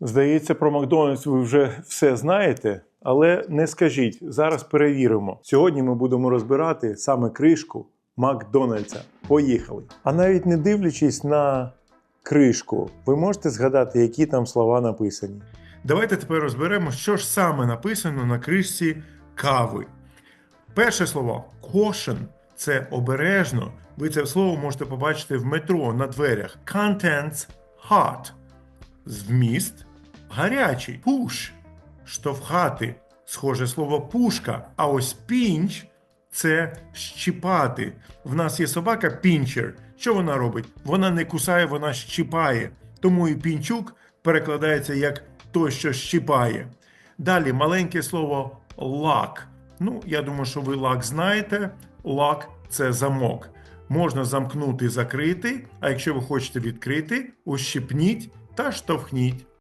Здається, про Макдональдс ви вже все знаєте, але не скажіть, зараз перевіримо. Сьогодні ми будемо розбирати саме кришку Макдональдса. Поїхали. А навіть не дивлячись на кришку, ви можете згадати, які там слова написані. Давайте тепер розберемо, що ж саме написано на кришці кави. Перше слово caution – це обережно. Ви це слово можете побачити в метро на дверях. Contents hot. Зміст гарячий. Push – штовхати. Схоже слово пушка. А ось pinch – це щіпати. В нас є собака пінчер. Що вона робить? Вона не кусає, вона щіпає. Тому і пінчук перекладається як той, що щіпає. Далі маленьке слово lock. Ну, я думаю, що ви lock знаєте. Lock – це замок. Можна замкнути, закрити, а якщо ви хочете відкрити, ущипніть та штовхніть.